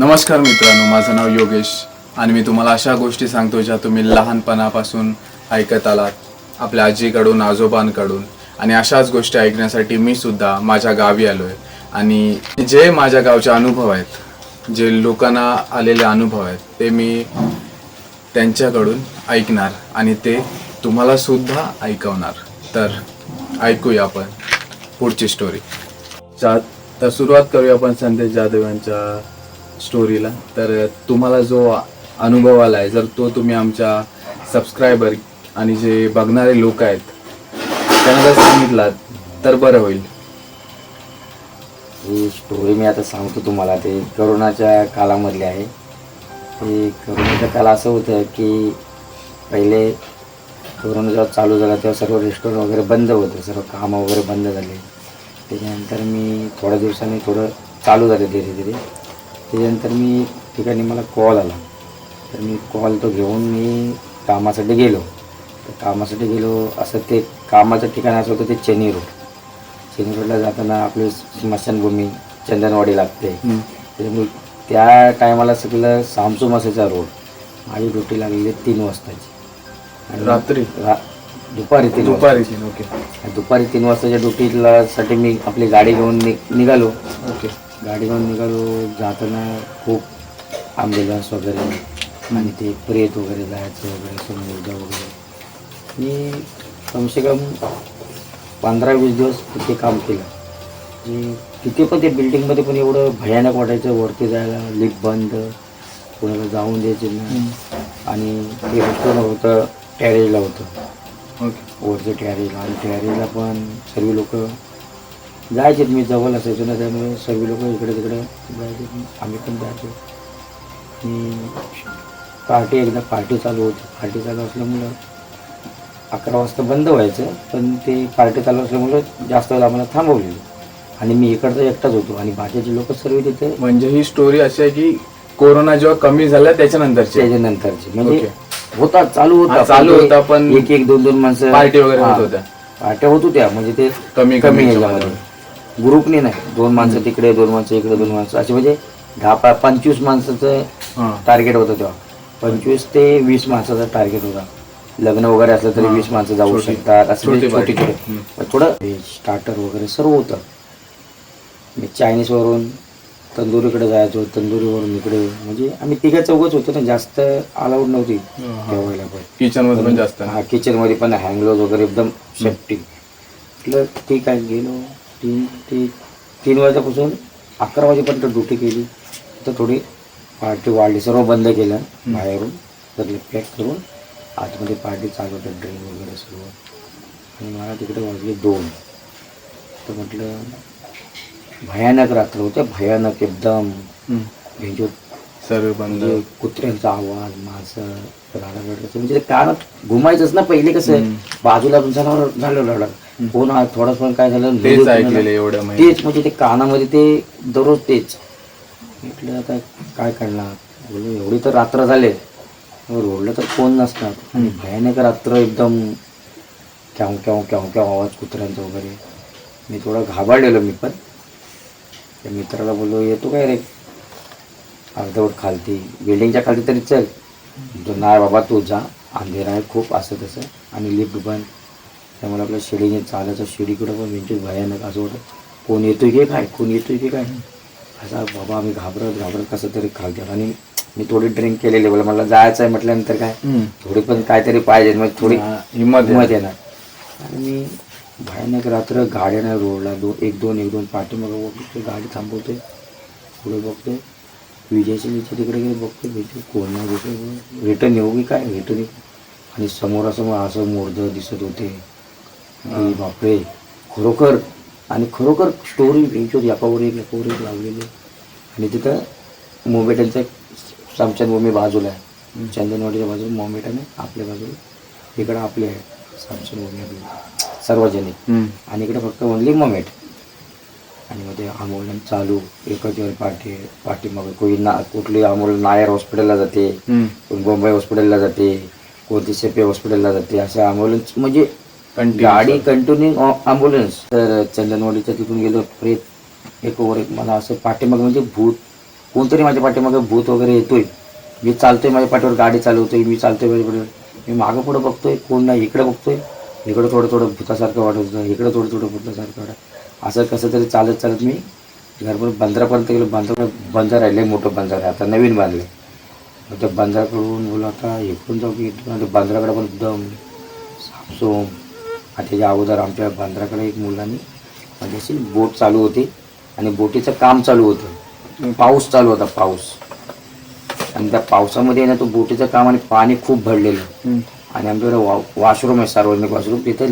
नमस्कार मित्रांनो माझं नाव योगेश आणि मी तुम्हाला अशा गोष्टी सांगतो ज्या तुम्ही लहानपणापासून ऐकत आलात आपल्या आजीकडून आजोबांकडून. आणि अशाच गोष्टी ऐकण्यासाठी मी सुद्धा माझ्या गावी आलो आहे आणि जे माझ्या गावचे अनुभव आहेत जे लोकांना आलेले अनुभव आहेत ते मी त्यांच्याकडून ऐकणार आणि ते तुम्हाला सुद्धा ऐकवणार. तर ऐकूया आपण पुढची स्टोरी तर सुरुवात करूया आपण संदेश जाधव यांच्या स्टोरीला तर तुम्हाला जो अनुभव आला आहे जर तो तुम्ही आमच्या सबस्क्रायबर आणि जे बघणारे लोक आहेत त्यांना जर सांगितलात तर बरं होईल. ही स्टोरी मी आता सांगतो तुम्हाला. ते करोनाच्या कालामधली आहे. ते करोनाच्या काळ असं होतं की पहिले कोरोना जेव्हा चालू झाला तेव्हा सर्व रेस्टॉरंट वगैरे बंद होतं. सर्व कामं वगैरे बंद झाले. त्याच्यानंतर मी थोड्या दिवसांनी थोडं चालू झालं धीरे धीरे. त्याच्यानंतर मी ठिकाणी मला कॉल आला. तर मी कॉल तो घेऊन मी कामासाठी गेलो. तर कामासाठी गेलो असं ते कामाचं ठिकाण असं होतं ते चेनी रोड. चेनी रोडला जाताना आपली स्मशानभूमी चंदनवाडी लागते. त्याच्यामुळे त्या टायमाला सगळं सामसूम असायचा रोड. माझी ड्युटी लागलेली तीन वाजताची. आणि रात्री? रा दुपारी तीन. दुपारी तीन ओके. आणि दुपारी तीन वाजताच्या ड्युटीला साठी मी आपली गाडी घेऊन नि निघालो. ओके. गाडी घेऊन निघालो जाताना खूप ॲम्ब्युलन्स वगैरे आणि ते प्रेत वगैरे जायचं वगैरे समुद्र वगैरे. मी कमसे कम पंधरा वीस दिवस तिथे काम केलं. म्हणजे तिथे पण ते बिल्डिंगमध्ये पण एवढं भयानक वाटायचं वरती जायला लिफ्ट बंद कोणाला जाऊन द्यायचे नाही आणि ते होतं टॅरेजला होतं. ओके. वरचं टॅरेजला आणि टॅरेजला पण सर्व लोक जायचे मी जवळ असायचो ना त्यामुळे सर्व लोक इकडे तिकडे जायचे. आम्ही पण जायचो. आणि पार्टी एकदा पार्टी चालू होती. पार्टी चालू असल्यामुळं अकरा वाजता बंद व्हायचं पण ते पार्टी चालू असल्यामुळं जास्त वेळ आम्हाला थांबवलेली. आणि मी इकडचा एकटाच होतो. आणि बाकीचे लोक सर्व तिथे म्हणजे ही स्टोरी अशी आहे की कोरोना जेव्हा कमी झाला त्याच्यानंतरची. त्याच्यानंतरची. म्हणजे. होता चालू होता चालू होता, पण एक एक दोन दोन माणसं पार्टी वगैरे होत होत्या. पार्ट्या होत होत्या. म्हणजे ते कमी- कमी कमी ह्याच्यामध्ये ग्रुपने नाही. दोन माणसं तिकडे दोन माणसं इकडे दोन माणसं असे म्हणजे दहा पा पंचवीस माणसाचं टार्गेट होतं तेव्हा. पंचवीस ते वीस माणसाचा टार्गेट होता. लग्न वगैरे असलं तरी वीस माणसं जाऊ शकतात असं म्हणजे छोटी छोटी party. छोटी थोडं स्टार्टर वगैरे सर्व होतं. मी चायनीजवरून तंदुरीकडे जायचो तंदुरीवरून इकडे. म्हणजे आम्ही तिघं चौघच होतो ना जास्त अलाउड नव्हती जेवायला पण. किचनमध्ये पण जास्त. हा किचनमध्ये पण हँगलोज वगैरे एकदम सेफ्टी म्हटलं ठीक आहे गेलो. तीन ते तीन वाजल्यापासून अकरा वाजेपर्यंत ड्युटी केली. तर थोडी पार्टी वाढली. सर्व बंद केलं बाहेरून. तर पॅक करून आतमध्ये पार्टी चालू होतं. ड्रिंक वगैरे सर्व. आणि मला तिकडे वाजले दोन. तर म्हटलं भयानक रात्र होते. भयानक एकदम. हम्म. सर्व बंद म्हणजे कुत्र्यांचा आवाज माणसं रडारड म्हणजे ते कानात घुमायचंच ना पहिले कसं? बाजूला झालं झालं रडा कोण आ- थोडा पण काय झालं? तेच ऐकलेलं तेच म्हणजे ते कानामध्ये ते दररोज तेच. म्हटलं आता काय करणार? बोललो एवढी तर रात्र झाले. रोडला तर कोण नसणार. आणि भयानक रात्र एकदम. क्याव क्याव क्याव क्याव आवाज कुत्र्यांचा वगैरे. मी थोडं घाबरलेलो मी पण. त्या मित्राला बोललो येतो काय रे? अर्धवट खालती. बिल्डिंगच्या खालती तरी चल. तो नाही बाबा तू जा. अंधेरा आहे खूप असं तसं. आणि लिफ्ट बंद. त्यामुळे आपल्या शिडीने चालायचं शिडीकडं पण म्हणजे भयानक असं होतं कोण येतोय की काय? कोण येतोय की काय? असा बाबा आम्ही घाबरत घाबरत कसं तरी खालती. आणि मी थोडी ड्रिंक केलेली बोला मला जायचं आहे म्हटल्यानंतर काय. थोडी पण काहीतरी पाहिजे. मग थोडी हा, हिंमत. हिंमत येणार. आणि मी भयानक रात्र गाड्या नाही रोडला. दोन एक दोन एक दोन. पाठीमागं बघतो गाडी थांबवते पुढे बघते विजयच्या विजय तिकडे गेले बघते विजय कोण नाही विजय रिटर्न येऊ की काय? रिटर्न येऊ आणि समोरासमोर असं मोडदं दिसत होते. बापरे खरोखर. आणि खरोखर स्टोरी विंचोत एकावर एक एकावर एक लावलेली. आणि तिथं मोमेटांचं समचनभूमी बाजूला आहे. चंदनवाडीच्या बाजूला मोमेटाने आपल्या बाजूला. इकडं आपली आहे. समचनभूमी आपली. सार्वजनिक. आणि इकडे फक्त ओनली मोमेट आणि मग ते आंदोलन चालू एकच वेळ पाठी पाठीमागे. कोणी ना कुठली आंदोलन नायर हॉस्पिटलला जाते. कोण बॉम्बे हॉस्पिटलला जाते कोणती सेपे हॉस्पिटलला जाते असं ॲम्ब्युलन्स म्हणजे गाडी कंटिन्यू ॲम्ब्युलन्स तर चंदनवाडीच्या तिथून गेलो प्रेत एक ओव्हर एक मला असं पाठीमाग म्हणजे भूत कोणतरी माझ्या पाठीमागं भूत वगैरे येतोय. मी चालतोय माझ्या पाठीवर गाडी चालवतोय मी चालतोय माझ्या पाठीवर. मी मागं पुढं बघतोय कोण नाही इकडे बघतोय. इकडं थोडं थोडं भूतासारखं वाटत होतं इकडं थोडं थोडं भूतासारखं वाटत असं कसं तरी चालत चालत मी घरपर्यंत बंदरापर्यंत गेलो. बंदर बंदर राहिले मोठं बंदर आहे. आता नवीन बांधलं मग त्या बंदराकडून बोला आता इकडून जाऊ की जाऊ? बंदराकडे पण एकदम सापसोम आणि त्याच्या अगोदर आमच्या बंदराकडे एक मुलांनी म्हणजे अशी बोट चालू होती. आणि बोटीचं काम चालू होतं. पाऊस चालू होता पाऊस. आणि त्या पावसामध्ये ना तो बोटीचं काम आणि पाणी खूप भरलेलं. आणि आमच्याकडे वा वॉशरूम आहे सार्वजनिक वॉशरूम तिथे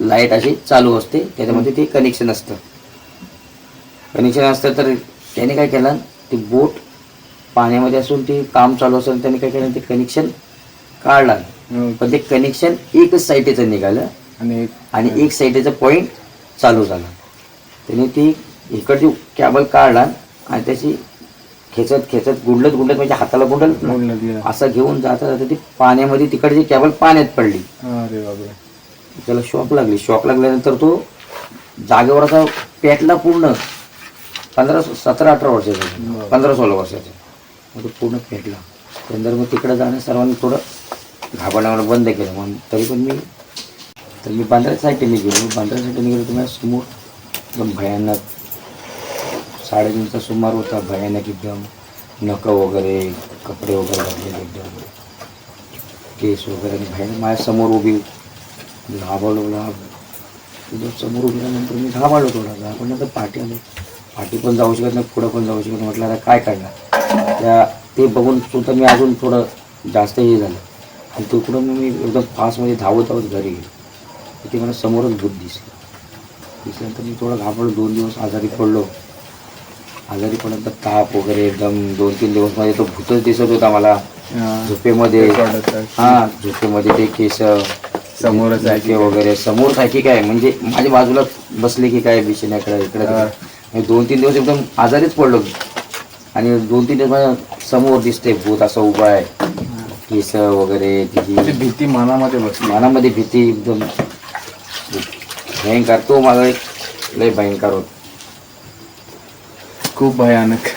लाइट अशी चालू असते त्याच्यामध्ये ते कनेक्शन असतं. कनेक्शन असतं तर त्याने काय केलं ती बोट पाण्यामध्ये असून ते काम चालू असेल त्याने काय केलं ते कनेक्शन काढलं. पण ते कनेक्शन एकच साईडचं निघालं आणि आणि एक साईडचा पॉईंट चालू झाला. त्याने ती इकडची कॅबल काढला आणि त्याची खेचत खेचत गुंडलत गुंडलत म्हणजे हाताला गेलं. असं घेऊन जाता जाता ती पाण्यामध्ये तिकडची कॅबल पाण्यात पडली. त्याला शॉक लागली. शॉक लागल्यानंतर तो जागेवर असा पेटला पूर्ण पंधरा सतरा अठरा वर्षाचा. पंधरा सोळा वर्षाचा. मग तो पूर्ण पेटला त्यानंतर मग तिकडे जाणं सर्वांनी थोडं घाबरण्यावर बंद केलं. मग तरी पण मी तर मी बांद्रा साईडने गेलो मी बांद्रा साईडने गेलो तुम्हाला समोर एकदम भयानक साडेतीनचा सुमार होता. भयानक एकदम नखं वगैरे कपडे वगैरे घातलेले एकदम. केस वगैरे आणि भयानक. माझ्यासमोर उभी घाबरलो तुझ्या समोर उभी राहिल्यानंतर मी घाबरलो थोडा घाबरल्यानंतर पाठी आलो. पाठी पण जाऊ शकत नाही पुढं पण जाऊ शकत नाही. म्हटलं आता काय करणार त्या ते बघून सुद्धा मी अजून थोडं जास्त हे झालं. आणि तिकडून मी एकदम फास्टमध्ये धावत धावत घरी गेलो. तिथे मला समोरच भूत दिसलं. दिसल्यानंतर मी थोडं घाबरलो. दोन दिवस आजारी पडलो. आजारी पडल्यानंतर ताप वगैरे एकदम दोन तीन दिवसमध्ये तो भूतच दिसत होता मला. झोपेमध्ये. हा झोपेमध्ये ते केस समोरच आहे. नाके वगैरे समोर आहे की काय म्हणजे माझ्या बाजूला बसले की काय बिछाण्याकडे इकडे हा. म्हणजे दोन तीन दिवस एकदम आजारीच पडलो आणि दोन तीन दिवस माझ्यासमोर दिसते भूत असं उभा आहे. केस वगैरे तिची भीती मनामध्ये बसली. मनामध्ये भीती एकदम. भयंकर. तो माझा एक लय भयंकर होत. खूप भयानक.